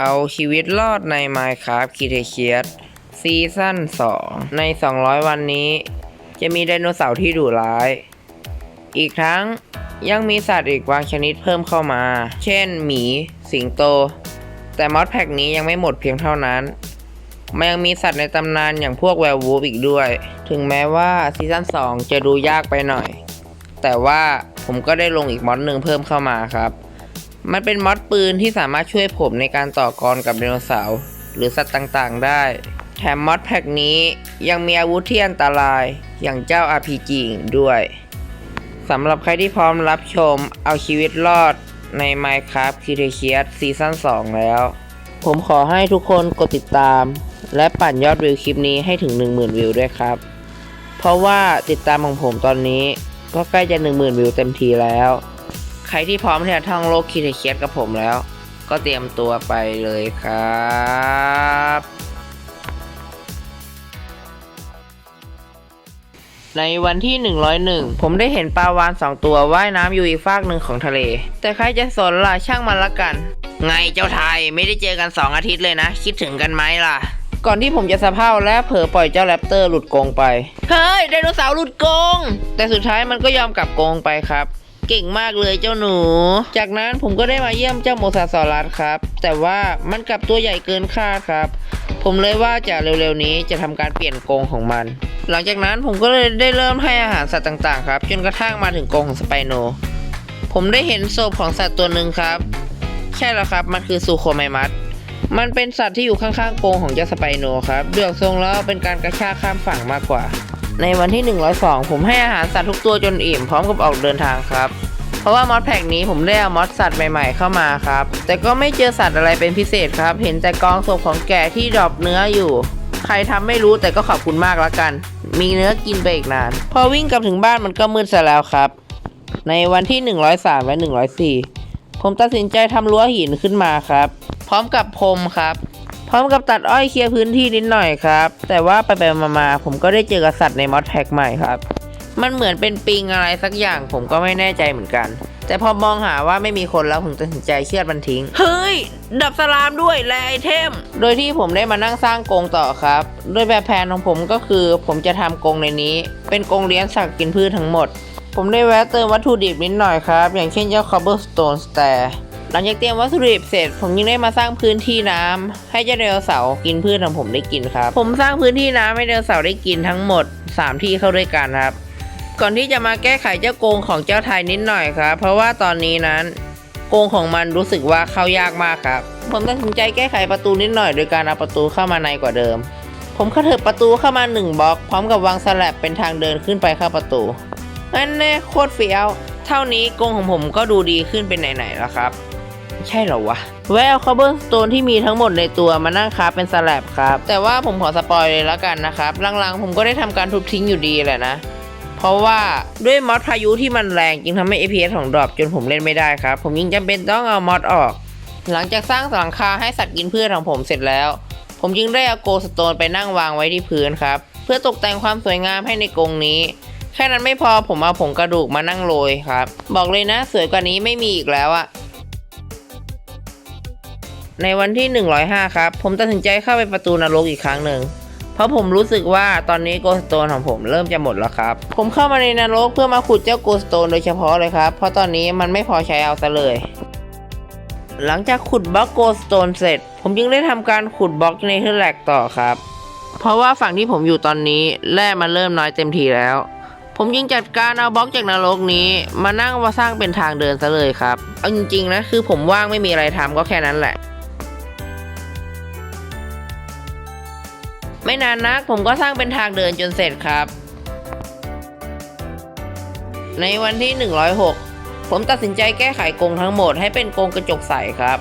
เอาชีวิตรอดใน Minecraft c r e t a c e u s ซีซั่น2 ใน 200 วันนี้ จะมีไดโนเสาร์ที่ดุร้าย อีกทั้งยังมีสัตว์อีกบางชนิดเพิ่มเข้ามา เช่น หมี สิงโต แต่มอดแพ็กนี้ยังไม่หมดเพียงเท่านั้น มันยังมีสัตว์ในตำนานอย่างพวกแวร์วูฟอีกด้วย ถึงแม้ว่าซีซั่น2 จะดูยากไปหน่อย แต่ว่าผมก็ได้ลงอีกมอดหนึ่งเพิ่มเข้ามาครับ มันเป็นมอดปืนที่สามารถช่วยผมในการต่อกรกับไดโนเสาร์หรือสัตว์ต่างๆ ได้ แถมมอดแพ็กนี้ยังมีอาวุธที่อันตรายอย่างเจ้า RPG อีกด้วยสำหรับใครที่พร้อมรับชมเอาชีวิตรอดใน Minecraft c r e t a c e u s ซีซั่น2 แล้ว ผมขอให้ทุกคนกดติดตาม และปั่นยอดวิวคลิปนี้ให้ถึง 10,000 วิวด้วยครับ เพราะว่าติดตามของผมตอนนี้ก็ใกล้จะ 10,000 วิวเต็มทีแล้ว ใครที่พร้อมที่จะท่องโลกคิดเคียดกับผมแล้ว ก็เตรียมตัวไปเลยครับในวันที่ 101 ผมได้เห็นปลาวานสองตัวว่ายน้ำอยู่อีกฟากหนึ่งของทะเล แต่ใครจะสนล่ะช่างมันละกัน ไงเจ้าไทยไม่ได้เจอกัน 2 อาทิตย์เลยนะ คิดถึงกันไหมล่ะ ก่อนที่ผมจะสะเพร่าและเผลอปล่อยเจ้าแรปเตอร์หลุดกรงไป เฮ้ยไดโนเสาร์หลุดกรงแต่สุดท้ายมันก็ยอมกลับกรงไปครับ เก่งมากเลยเจ้าหนู จากนั้นผมก็ได้มาเยี่ยมเจ้าโมซาซอรัสครับ แต่ว่ามันกลับตัวใหญ่เกินคาดครับ ผมเลยว่าจะเร็วๆนี้จะทำการเปลี่ยนกรงของมัน หลังจากนั้นผมก็เลยได้เริ่มให้อาหารสัตว์ต่างๆครับจนกระทั่งมาถึงกรงของสไปโน ผมได้เห็นศพของสัตว์ตัวหนึ่งครับ ใช่แล้วครับมันคือซูโคไมมัสมันเป็นสัตว์ที่อยู่ข้างๆกรงของเจ้าสไปโนครับเดือกทรงแล้วเป็นการกระชากข้ามฝั่งมากกว่า ในวันที่ 102 ผมให้อาหารสัตว์ทุกตัวจนอิ่มพร้อมกับออกเดินทางครับ เพราะว่ามอสแพ็กนี้ผมได้เอามอสสัตว์ใหม่ๆเข้ามาครับ แต่ก็ไม่เจอสัตว์อะไรเป็นพิเศษครับ เห็นแต่กองศพของแกะที่ดรอปเนื้ออยู่ ใครทำไม่รู้แต่ก็ขอบคุณมากล้วกัน มีเนื้อกินไปอีกนาน พอวิ่งกลับถึงบ้านมันก็มืดซะแล้วครับ ในวันที่ 103 และ 104 ผมตัดสินใจทำรั้วหินขึ้นมาครับ พร้อมกับพรมครับ พร้อมกับตัดอ้อยเคลียร์พื้นที่นิดหน่อยครับ แต่ว่าไปไปมามาๆผมก็ได้เจอกับสัตว์ในมอดแพ็กใหม่ครับ มันเหมือนเป็นปิงอะไรสักอย่างผมก็ไม่แน่ใจเหมือนกัน แต่พอมองหาว่าไม่มีคนแล้วผมตัดสินใจเชือดมันทิ้ง เฮ้ย ดับสลามด้วยและไอเทม โดยที่ผมได้มานั่งสร้างกรงต่อครับ โดยแบบแผนของผมก็คือ ผมจะทำกรงในนี้ เป็นกรงเลี้ยงสัตว์กินพืชทั้งหมด ผมได้แวะเติมวัตถุดิบนิดหน่อยครับ อย่างเช่นเจ้า cobblestone stair หลังจากเตรียมวัตถุดิบเสร็จ ผมยังได้มาสร้างพื้นที่น้ำให้เจ้าไดโนเสาร์กินพืชของผมได้กินครับ ผมสร้างพื้นที่น้ำให้ไดโนเสาร์ได้กินทั้งหมด 3 ที่เข้าด้วยกันครับ ก่อนที่จะมาแก้ไขเจ้าโกงของเจ้าไทยนิดหน่อยครับ เพราะว่าตอนนี้นั้นโกงของมันรู้สึกว่าเข้ายากมากครับ ผมตัดสินใจแก้ไขประตูนิดหน่อย โดยการเอาประตูเข้ามาในกว่าเดิม ผมกระเถิบประตูเข้ามาหนึ่งบล็อกพร้อมกับวางสลับเป็นทางเดินขึ้นไปเข้าประตูนั่นแน่โคตรเฟี้ยว เท่านี้กงของผมก็ดูดีขึ้นเป็นไหนๆแล้วครับ ใช่เหรอวะ แววคาร์บอนสโตนที่มีทั้งหมดในตัวมานั่งคราฟเป็นสแลบครับ แต่ว่าผมขอสปอยเลยแล้วกันนะครับ หลังๆ ผมก็ได้ทำการทุบทิ้งอยู่ดีแหละนะ เพราะว่าด้วยมอดพายุที่มันแรงจึงทำให้ APS ของดรอปจนผมเล่นไม่ได้ครับ ผมยิ่งจำเป็นต้องเอามอดออก หลังจากสร้างหลังคาให้สัตว์กินพืชของผมเสร็จแล้ว ผมจึงได้เอาโกสโตนไปนั่งวางไว้ที่พื้นครับ เพื่อตกแต่งความสวยงามให้ในกรงนี้แค่นั้นไม่พอผมเอาผงกระดูกมานั่งโรยครับ บอกเลยนะสวยกว่านี้ไม่มีอีกแล้วอะ ในวันที่ 105 ครับ ผมตัดสินใจเข้าไปประตูนรกอีกครั้งหนึ่ง เพราะผมรู้สึกว่าตอนนี้โกสโตนของผมเริ่มจะหมดแล้วครับ ผมเข้ามาในนรกเพื่อมาขุดเจ้าโกสโตนโดยเฉพาะเลยครับ เพราะตอนนี้มันไม่พอใช้เอาซะเลย หลังจากขุดบล็อกโกสโตนเสร็จ ผมจึงได้ทำการขุดบล็อกในเทอร์แลกต่อครับ เพราะว่าฝั่งที่ผมอยู่ตอนนี้แร่มันเริ่มน้อยเต็มทีแล้ว ผมจึงจัดการเอาบล็อกจากนรกนี้ มานั่งมาสร้างเป็นทางเดินซะเลยครับ เอาจริงๆนะคือผมว่างไม่มีอะไรทำก็แค่นั้นแหละ ไม่นานนักผมก็สร้างเป็นทางเดินจนเสร็จครับ ในวันที่ 106 ผมตัดสินใจแก้ไขกรงทั้งหมดให้เป็นกรงกระจกใสครับ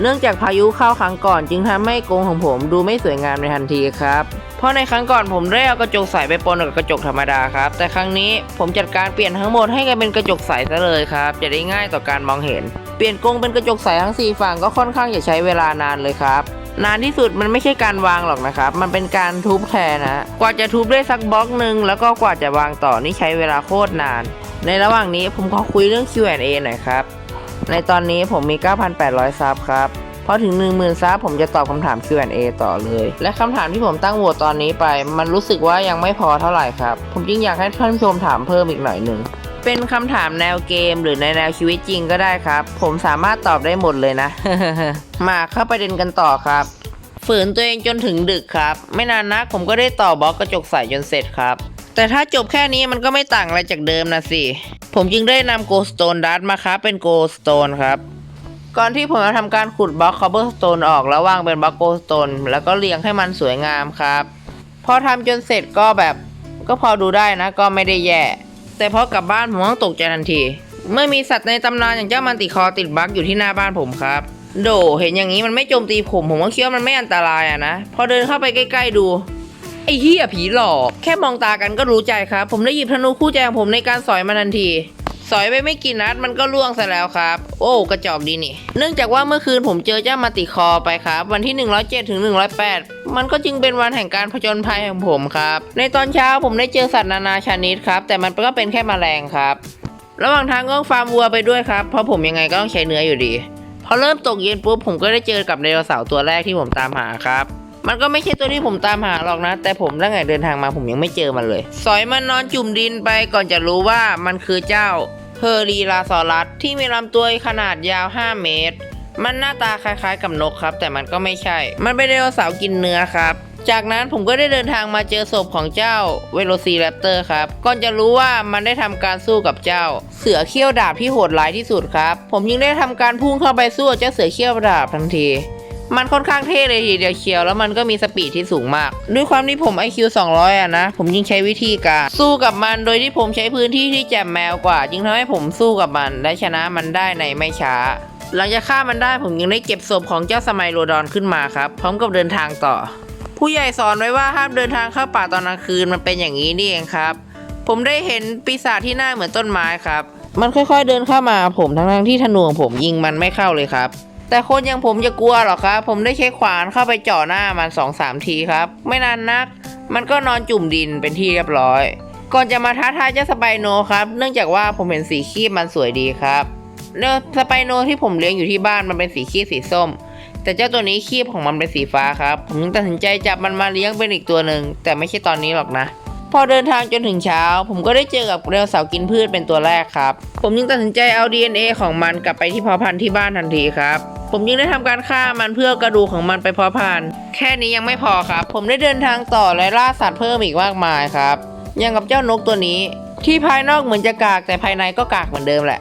เนื่องจากพายุเข้าครั้งก่อนจึงทำให้กรงของผมดูไม่สวยงามในทันทีครับ เพราะในครั้งก่อนผมได้เอากระจกใสไปปนกับกระจกธรรมดาครับ แต่ครั้งนี้ผมจัดการเปลี่ยนทั้งหมดให้กลายเป็นกระจกใสซะเลยครับ จะได้ง่ายต่อการมองเห็น เปลี่ยนกรงเป็นกระจกใสทั้งสี่ฝั่งก็ค่อนข้างจะใช้เวลานานเลยครับ นานที่สุดมันไม่ใช่การวางหรอกนะครับ มันเป็นการทุบแทนนะ กว่าจะทุบได้สักบล็อกหนึ่งแล้วก็กว่าจะวางต่อนี่ใช้เวลาโคตรนาน ในระหว่างนี้ผมขอคุยเรื่อง Q&A หน่อยครับ ในตอนนี้ผมมี 9,800 ซับครับพอถึง 1 0,000ซับผมจะตอบคำถาม Q&A ต่อเลย และคำถามที่ผมตั้งโหวตตอนนี้ไป มันรู้สึกว่ายังไม่พอเท่าไหร่ครับ ผมจึงอยากให้ท่านผู้ชมถามเพิ่มอีกหน่อยหนึ่ง เป็นคำถามแนวเกมหรือในแนวชีวิตจริงก็ได้ครับ ผมสามารถตอบได้หมดเลยนะ มาเข้าประเด็นกันต่อครับ ฝืนตัวเองจนถึงดึกครับ ไม่นานนักผมก็ได้ต่อบล็อกกระจกใสจนเสร็จครับ แต่ถ้าจบแค่นี้มันก็ไม่ต่างอะไรจากเดิมนะสิ ผมจึงได้นำโกสโตนดัตมาครับเป็นโกสโตนครับ ก่อนที่ผมจะทำการขุดบล็อกคอเบอร์สโตนออกแล้ววางเป็นบล็อกโกสโตนแล้วก็เรียงให้มันสวยงามครับ พอทำจนเสร็จก็แบบก็พอดูได้นะก็ไม่ได้แย่ แต่พอกลับบ้านผมต้องตกใจทันที เมื่อมีสัตว์ในตำนานอย่างเจ้ามันติคอติดบั๊กอยู่ที่หน้าบ้านผมครับ โดเห็นอย่างนี้มันไม่โจมตีผมผมก็คิดว่ามันไม่อันตรายอะนะ พอเดินเข้าไปใกล้ ๆ ดูไอ้เหี้ยผีหลอก แค่มองตากันก็รู้ใจครับ ผมได้หยิบธนูคู่ใจของผมในการสอยมันทันที สอยไปไม่กี่นัดมันก็ล่วงซะแล้วครับ โอ้ กระจอกดีนี่ เนื่องจากว่าเมื่อคืนผมเจอเจ้ามาติคอไปครับ วันที่ 107ถึง108 มันก็จึงเป็นวันแห่งการผจญภัยของผมครับ ในตอนเช้าผมได้เจอสัตว์นานาชนิดครับ แต่มันก็เป็นแค่แมลงครับ ระหว่างทางก็ฟาร์มวัวไปด้วยครับ เพราะผมยังไงก็ต้องใช้เนื้ออยู่ดี พอเริ่มตกเย็นปุ๊บผมก็ได้เจอกับไดโนเสาร์ตัวแรกที่ผมตามหาครับ มันก็ไม่ใช่ตัวที่ผมตามหาหรอกนะ แต่ผมตั้งแต่เดินทางมาผมยังไม่เจอมันเลย สอยมันนอนจุ่มดินไปก่อนจะรู้ว่ามันคือเจ้าเฮอรีลาซอรัสที่มีลำตัวขนาดยาว 5 เมตร มันหน้าตาคล้ายๆกับนกครับ แต่มันก็ไม่ใช่ มันเป็นไดโนเสาร์กินเนื้อครับ จากนั้นผมก็ได้เดินทางมาเจอศพของเจ้าเวโรซีแรปเตอร์ครับก่อนจะรู้ว่ามันได้ทำการสู้กับเจ้า เสือเขี้ยวดาบที่โหดร้ายที่สุดครับ ผมยังได้ทำการพุ่งเข้าไปสู้กับเจ้าเสือเขี้ยวดาบทันที มันค่อนข้างเท่เลยทีเดียวเชียวแล้วมันก็มีสปีดที่สูงมาก ด้วยความที่ผม IQ 200อะนะ ผมยิ่งใช้วิธีการ สู้กับมันโดยที่ผมใช้พื้นที่ที่แจมแมวกว่าจึงทำให้ผมสู้กับมัน และชนะมันได้ในไม่ช้า หลังจากฆ่ามันได้ผมยังได้เก็บศพของเจ้าสมัยโรดอนขึ้นมาครับ พร้อมกับเดินทางต่อ ผู้ใหญ่สอนไว้ว่าห้ามเดินทางเข้าป่าตอนกลางคืนมันเป็นอย่างนี้นี่เองครับ ผมได้เห็นปีศาจที่หน้าเหมือนต้นไม้ครับ มันค่อยๆเดินเข้ามาผมทั้งๆที่ธนูของผมยิงมันไม่เข้าเลยครับ แต่คนอย่างผมจะกลัวหรอครับ ผมได้ใช้ขวานเข้าไปเจ่อหน้ามันสองสามทีครับ ไม่นานนัก มันก็นอนจุ่มดินเป็นที่เรียบร้อย ก่อนจะมาท้าทายเจ้าสไปโนครับ เนื่องจากว่าผมเห็นสีขี้มันสวยดีครับเนื้อสไปโนที่ผมเลี้ยงอยู่ที่บ้านมันเป็นสีขี้สีส้ม แต่เจ้าตัวนี้ขี้ของมันเป็นสีฟ้าครับ ผมจึงตัดสินใจจับมันมาเลี้ยงเป็นอีกตัวหนึ่งแต่ไม่ใช่ตอนนี้หรอกนะพอเดินทางจนถึงเช้า ผมก็ได้เจอกับไดโนเสาร์กินพืชเป็นตัวแรกครับ ผมจึงตัดสินใจเอา DNA ของมันกลับไปที่เพาะพันธุ์ที่บ้านทันทีครับ ผมจึงได้ทำการฆ่ามันเพื่อกระดูกของมันไปเพาะพันธุ์แค่นี้ยังไม่พอครับ ผมได้เดินทางต่อและล่าสัตว์เพิ่มอีกมากมายครับอย่างกับเจ้านกตัวนี้ ที่ภายนอกเหมือนจะกากแต่ภายในก็กากเหมือนเดิมแหละ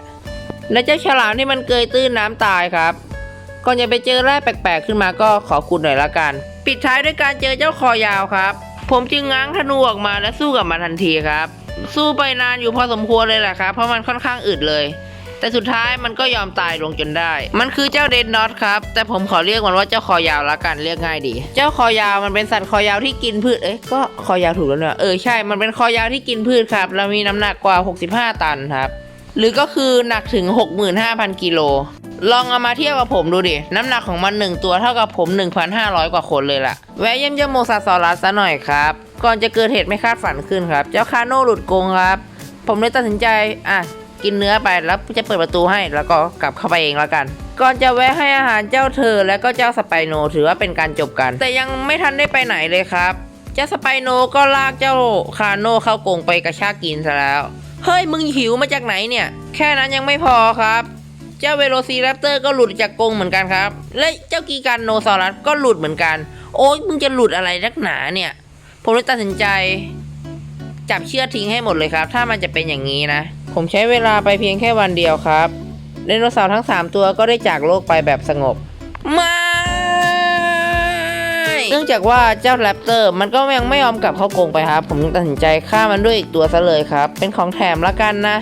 และเจ้าฉลามที่มันเกยตื้นน้ำตายครับก่อนจะไปเจอแร่แปลกๆ ขึ้นมาก็ขอคุณหน่อยละกัน ปิดท้ายด้วยการเจอเจ้าคอยาวครับ ผมจึงง้างธนูออกมาและสู้กับมันทันทีครับ สู้ไปนานอยู่พอสมควรเลยแหละครับ เพราะมันค่อนข้างอึดเลย แต่สุดท้ายมันก็ยอมตายลงจนได้ มันคือเจ้าเดนน็อตครับ แต่ผมขอเรียกมันว่าเจ้าคอยาวละกันเรียกง่ายดี เจ้าคอยาวมันเป็นสัตว์คอยาวที่กินพืช เอ๊ะก็คอยาวถูกแล้วเนี่ยเออใช่ มันเป็นคอยาวที่กินพืชครับ แล้วมีน้ำหนักกว่า 65 ตันครับ หรือก็คือหนักถึง 65,000 กิโลลองเอามาเทียบกับผมดูดิ น้ำหนักของมัน 1 ตัวเท่ากับผม 1,500 กว่าคนเลยล่ะ แวะเยี่ยมเจ้าโมซาซอรัสซะหน่อยครับ ก่อนจะเกิดเหตุไม่คาดฝันขึ้นครับ เจ้าคาโน่หลุดกรงครับ ผมเลยตัดสินใจ อะ กินเนื้อไปแล้วจะเปิดประตูให้แล้วก็กลับเข้าไปเองแล้วกัน ก่อนจะแวะให้อาหารเจ้าเธอและก็เจ้าสไปโนถือว่าเป็นการจบกัน แต่ยังไม่ทันได้ไปไหนเลยครับ เจ้าสไปโนก็ลากเจ้าคาโนเข้ากรงไปกระชากกินซะแล้ว เฮ้ยมึงหิวมาจากไหนเนี่ย แค่นั้นยังไม่พอครับเจ้าเวโรซีแรปเตอร์ก็หลุดจากกรงเหมือนกันครับ และเจ้ากีการโนซอรัสก็หลุดเหมือนกัน โอ้ยมึงจะหลุดอะไรนักหนาเนี่ย ผมเลยตัดสินใจ จับเชือกทิ้งให้หมดเลยครับ ถ้ามันจะเป็นอย่างนี้นะ ผมใช้เวลาไปเพียงแค่วันเดียวครับไดโนเสาร์ทั้ง 3 ตัวก็ได้จากโลกไปแบบสงบม่เนื่องจากว่าเจ้าแรปเตอร์มันก็ยังไม่ยอมกลับเข้ากรงไปครับ ผมตัดสินใจฆ่ามันด้วยอีกตัวซะเลยครับ เป็นของแถมละกันนะ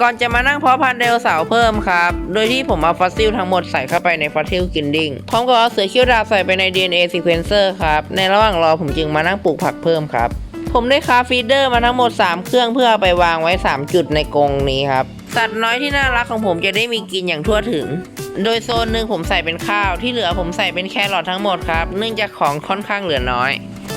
ก่อนจะมานั่งเพาะพันธุ์ไดโนเสาร์เพิ่มครับ โดยที่ผมเอาฟอสซิลทั้งหมดใส่เข้าไปในฟอสซิลกินดิ้งพร้อมกับเอาเสือเขี้ยวดาบใส่ไปใน DNA sequencer ครับ ในระหว่างรอผมจึงมานั่งปลูกผักเพิ่มครับ ผมได้คาฟีเดอร์มาทั้งหมด 3 เครื่องเพื่ออไปวางไว้ 3 จุดในกรงนี้ครับสัตว์น้อยที่น่ารักของผมจะได้มีกินอย่างทั่วถึง โดยโซนหนึ่งผมใส่เป็นข้าวที่เหลือผมใส่เป็นแครอททั้งหมดครับ เนื่องจากของค่อนข้างเหลือน้อย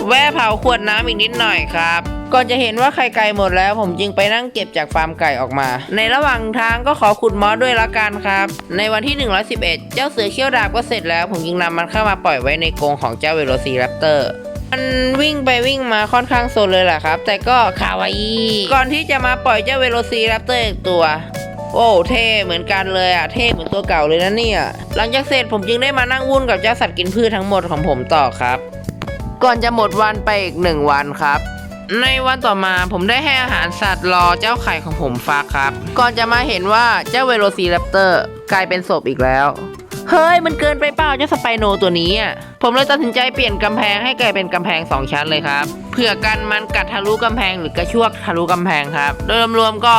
แวะเผาขวดน้ำอีกนิดหน่อยครับก่อนจะเห็นว่าไข่ไก่หมดแล้วผมจึงไปนั่งเก็บจากฟาร์มไก่ออกมา ในระหว่างทางก็ขอขุดมอสด้วยละกันครับ ในวันที่ 111 เจ้าเสือเขี้ยวดาบก็เสร็จแล้ว ผมจึงนำมันเข้ามาปล่อยไว้ในกรงของเจ้าเวโรซีแรปเตอร์ มันวิ่งไปวิ่งมาค่อนข้างโซนเลยแหละครับ แต่ก็คาวาอีก่อนที่จะมาปล่อยเจ้าเวโรซีแรปเตอร์อีกตัว โอ้เท่เหมือนกันเลยอะเท่เหมือนตัวเก่าเลยนะเนี่ยหลังจากเสร็จผมจึงได้มานั่งวุ่นกับเจ้าสัตว์กินพืชทั้งหมดของผมต่อครับ ก่อนจะหมดวันไปอีกหนึ่งวันครับในวันต่อมาผมได้ให้อาหารสัตว์รอเจ้าไข่ของผมฟักครับ ก่อนจะมาเห็นว่าเจ้าเวโรซีแรปเตอร์กลายเป็นศพอีกแล้ว เฮ้ย มันเกินไปเปล่าเจ้าสไปโนตัวนี้อะ ผมเลยตัดสินใจเปลี่ยนกำแพงให้กลายเป็นกำแพง 2 ชั้นเลยครับ เพื่อกันมันกัดทะลุกำแพงหรือกระชวกทะลุกำแพงครับ โดยรวมๆก็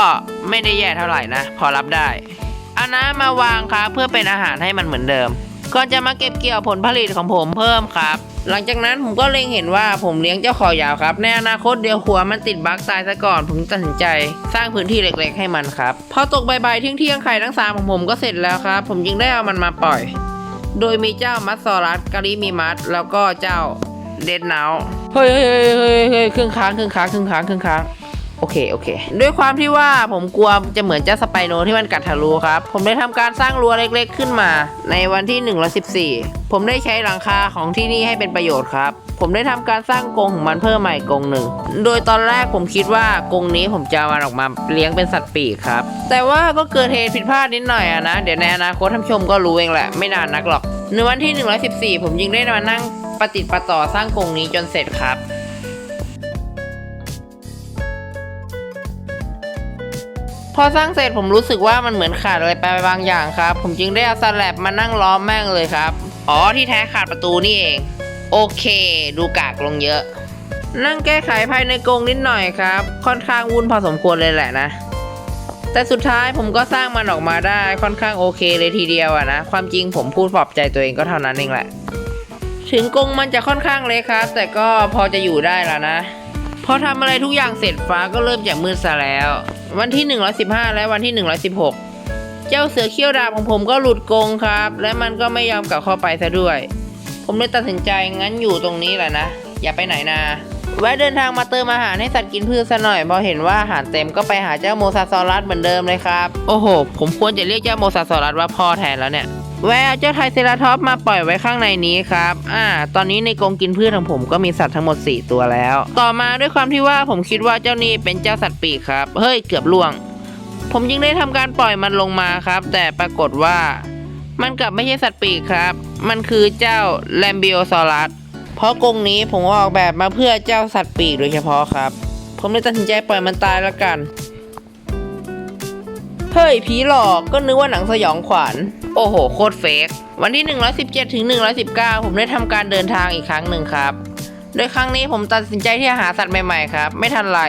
ไม่ได้แย่เท่าไหร่นะ พอรับได้ เอาน้ำมาวางครับเพื่อเป็นอาหารให้มันเหมือนเดิม ก่อนจะมาเก็บเกี่ยวผลผลิตของผมเพิ่มครับ หลังจากนั้นผมก็เล็งเห็นว่าผมเลี้ยงเจ้าคอยาวครับ ในอนาคตเดี๋ยวหัวมันติดบั๊กตายซะก่อน ผมตัดสินใจ สร้างพื้นที่เล็กๆ ให้มันครับ พอตกใบ่ยๆเที่ยงๆไข่ทั้งสามของผมก็เสร็จแล้วครับ ผมจึงได้เอามันมาปล่อย โดยมีเจ้ามัสซอรัสกาลิมีมัสแล้วก็เจ้าเดดนาวเฮ้ยเฮ้ยเฮ้ยเฮ้ยครึ่งค้างครึ่งค้างครึ่งค้างครึ่งค้าง โอเคโอเค ด้วยความที่ว่าผมกลัวจะเหมือนเจ้าสไปโนที่มันกัดทะลุครับ ผมได้ทำการสร้างรั้วเล็กๆ ขึ้นมา ในวันที่ 114 ผมได้ใช้หลังคาของที่นี่ให้เป็นประโยชน์ครับผมได้ทำการสร้างกรงของมันเพิ่มใหม่กรงหนึ่ง โดยตอนแรกผมคิดว่ากรงนี้ผมจะเอามันออกมาเลี้ยงเป็นสัตว์ปีกครับ แต่ว่าก็เกิดเหตุผิดพลาดนิดหน่อยอะนะ เดี๋ยวในอนาคตท่านชมก็รู้เองแหละ ไม่นานนักหรอก ในวันที่ 114 ผมยิงได้มานั่งประติดประต่อสร้างกรงนี้จนเสร็จครับ อสร้างเสร็จผมรู้สึกว่ามันเหมือนขาดอะไรไปบางอย่างครับ ผมจึงได้เอาสแลบมานั่งล้อมแม่งเลยครับ อ๋อที่แท้ขาดประตูนี่เอง โอเค ดูกากลงเยอะ นั่งแก้ไขภายในกรงนิดหน่อยครับ ค่อนข้างวุ่นพอสมควรเลยแหละนะ แต่สุดท้ายผมก็สร้างมันออกมาได้ค่อนข้างโอเคเลยทีเดียวอะนะ ความจริงผมพูดปลอบใจตัวเองก็เท่านั้นเองแหละ ถึงกรงมันจะค่อนข้างเล็กครับ แต่ก็พอจะอยู่ได้แล้วนะ อทำอะไรทุกอย่างเสร็จฟ้าก็เริ่มจากมืดซะแล้ว วันที่ 115 และวันที่ 116 เจ้าเสือเขี้ยวดาบของผมก็หลุดกรงครับ และมันก็ไม่ยอมกลับเข้าไปซะด้วย ผมเลยตัดสินใจงั้นอยู่ตรงนี้แหละนะ อย่าไปไหนนาแวะเดินทางมาเติมอาหารให้สัตว์กินพืชซะหน่อยพอเห็นว่าอาหารเต็มก็ไปหาเจ้าโมซาซอรัสเหมือนเดิมเลยครับ โอ้โห ผมควรจะเรียกเจ้าโมซาซอรัสว่าพ่อแทนแล้วเนี่ย แวะเอาเจ้าไทเซราทอปมาปล่อยไว้ข้างในนี้ครับ อ่า ตอนนี้ในกรงกินพืชของผมก็มีสัตว์ทั้งหมด 4 ตัวแล้ว ต่อมาด้วยความที่ว่าผมคิดว่าเจ้านี่เป็นเจ้าสัตว์ปีกครับ เฮ้ย เกือบล่วง ผมจึงได้ทำการปล่อยมันลงมาครับ แต่ปรากฏว่า มันกลับไม่ใช่สัตว์ปีกครับ มันคือเจ้าแลมบิโอซอรัส เพราะกรงนี้ผมออกแบบมาเพื่อเจ้าสัตว์ปีกโดยเฉพาะครับ ผมเลยตัดสินใจปล่อยมันตายแล้วกัน เฮ้ยผีหลอกก็นึกว่าหนังสยองขวัญ โอ้โห โคตรเฟกวันที่ 117 ถึง 119 ผมได้ทำการเดินทางอีกครั้งหนึ่งครับ โดยครั้งนี้ผมตัดสินใจที่จะหาสัตว์ใหม่ๆครับ ไม่ทันไร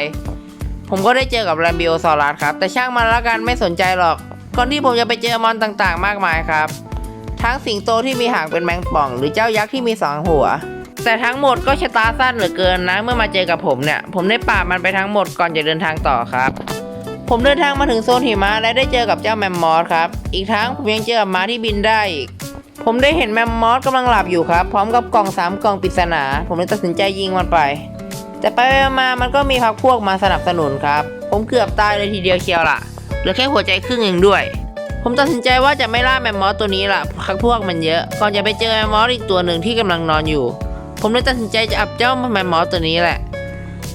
ผมก็ได้เจอกับแรมบิโอซอรัสครับ แต่ช่างมันละกันไม่สนใจหรอก ก่อนที่ผมจะไปเจอมอนต่างๆ มากมายครับ ทั้งสิงโตที่มีหางเป็นแมงป่อง หรือเจ้ายักษ์ที่มีสองหัว แต่ทั้งหมดก็ชะตาสั้นเหลือเกินนะ เมื่อมาเจอกับผมเนี่ย ผมได้ปราบมันไปทั้งหมดก่อนจะเดินทางต่อครับ ผมเดินทางมาถึงโซนหิมะและได้เจอกับเจ้าแมมมอสครับ อีกทั้งผมยังเจอกับม้าที่บินได้อีก ผมได้เห็นแมมมอสกำลังหลับอยู่ครับ พร้อมกับกล่องสามกล่องปริศนา ผมเลยตัดสินใจยิงมันไป แต่ไปมามันก็มีพักพวกมาสนับสนุนครับ ผมเกือบตายเลยทีเดียวเชียวล่ะ เหลือแค่หัวใจครึ่งเองด้วย ผมตัดสินใจว่าจะไม่ล่าแมมมอสตัวนี้ล่ะพักพวกมันเยอะ ก่อนจะไปเจอแมมมอสอีกตัวหนึ่งที่กำลังนอนอยู่ ผมเลยตัดสินใจจะอับเจ้าแมมมอสตัวนี้แหละ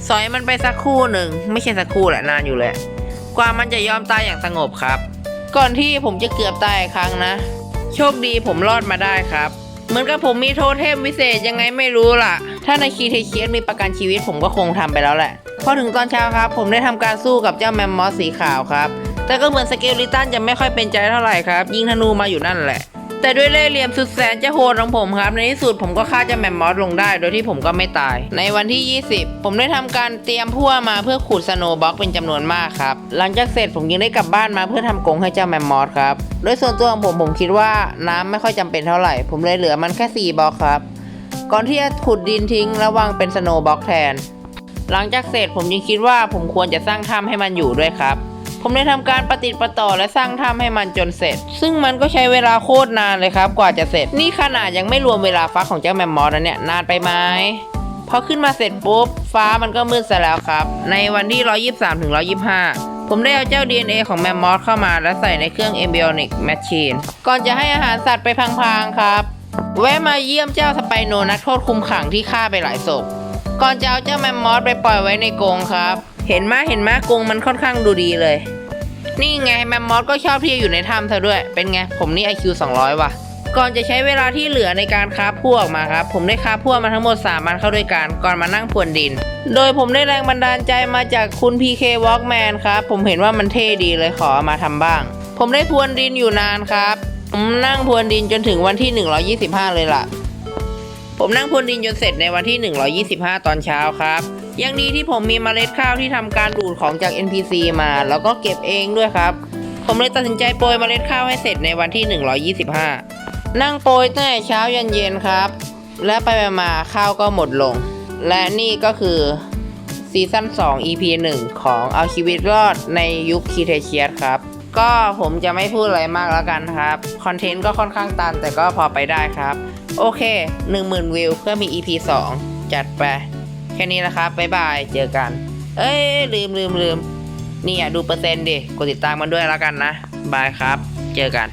สอยมันไปสักคู่หนึ่ง ไม่ใช่สักคู่แหละนานอยู่แหละ กว่ามันจะยอมตายอย่างสงบครับ ก่อนที่ผมจะเกือบตายครั้งนะ โชคดีผมรอดมาได้ครับ เหมือนกับผมมีโทเทมวิเศษยังไงไม่รู้ล่ะ ถ้าในคีเทเคียสมีประกันชีวิตผมก็คงทำไปแล้วแหละ พอถึงตอนเช้าครับ ผมได้ทำการสู้กับเจ้าแมมมอสสีขาวครับ แต่ก็เหมือนสเกลลิตันจะไม่ค่อยเป็นใจเท่าไหร่ครับ ยิงธนูมาอยู่นั่นแหละ แต่ด้วยเล่ห์เหลี่ยมสุดแสนจะโหดของผมครับ ในที่สุดผมก็ฆ่าเจ้าแมมมอสลงได้ โดยที่ผมก็ไม่ตาย ในวันที่ 20 ผมได้ทำการเตรียมพั่วมาเพื่อขูดสโนว์บล็อกเป็นจำนวนมากครับ หลังจากเสร็จผมยังได้กลับบ้านมาเพื่อทำกรงให้เจ้าแมมมอสครับ โดยส่วนตัวของผมผมคิดว่าน้ำไม่ค่อยจำเป็นเท่าไหร่ ผมเลยเหลือมันแค่ 4บล็อกครับ ก่อนที่จะขุดดินทิ้งแล้ววางเป็นสโนว์บล็อกแทน หลังจากเสร็จผมยังคิดว่าผมควรจะสร้างถ้ำให้มันอยู่ด้วยครับ ผมได้ทำการประติดประต่อและสร้างถ้ำให้มันจนเสร็จ ซึ่งมันก็ใช้เวลาโคตรนานเลยครับ กว่าจะเสร็จ นี่ขนาดยังไม่รวมเวลาฟักของเจ้าแมมมอสนะเนี่ยนานไปไหมพอขึ้นมาเสร็จปุ๊บ ฟ้ามันก็มืดซะแล้วครับ ในวันที่ 123 ถึง 125 ผมได้เอาเจ้า DNA ของแมมมอสเข้ามาและใส่ในเครื่อง Embryonic Machine ก่อนจะให้อาหารสัตว์ไปพางๆครับ แวะมาเยี่ยมเจ้าสไปโนนักโทษคุมขังที่ฆ่าไปหลายศพ ก่อนจะเอาเจ้าแมมมอสไปปล่อยไว้ในกรงครับ เห็นไหมเห็นไหมกรงมันค่อนข้างดูดีเลย นี่ไงแมมมอสก็ชอบที่จะอยู่ในถ้ำเธอด้วย เป็นไง ผมนี่ IQ 200 ว่ะ ก่อนจะใช้เวลาที่เหลือในการค้าพวกมาครับ ผมได้ค้าพวกมาทั้งหมด3มันเข้าด้วยกัน ก่อนมานั่งพรวนดิน โดยผมได้แรงบันดาลใจมาจากคุณ PK Walkman ครับ ผมเห็นว่ามันเท่ดีเลยขอมาทำบ้าง ผมได้พรวนดินอยู่นานครับ ผมนั่งพรวนดินจนถึงวันที่ 125 เลยล่ะ ผมนั่งพรวนดินจนเสร็จในวันที่ 125 ตอนเช้าครับ ยังดีที่ผมมีเมล็ดข้าวที่ทำการดูดของจาก NPC มา แล้วก็เก็บเองด้วยครับ ผมเลยตัดสินใจโปรยเมล็ดข้าวให้เสร็จในวันที่ 125 นั่งโปรยตั้งแต่เช้ายันเย็นครับ และไปมาๆข้าวก็หมดลง และนี่ก็คือซีซั่น2 EP 1 ของเอาชีวิตรอดในยุคคีเทเชียสครับ ก็ผมจะไม่พูดอะไรมากแล้วกันครับ คอนเทนต์ก็ค่อนข้างตันแต่ก็พอไปได้ครับ โอเค 10,000 วิวเพื่อมี EP 2 จัดไป แค่นี้นะครับบ๊ายบาย เจอกัน เอ้ยลืมลืมลืมนี่อะดูเปอร์เซ็นต์ดิ กดติดตามมันด้วยแล้วกันนะ บายครับ เจอกัน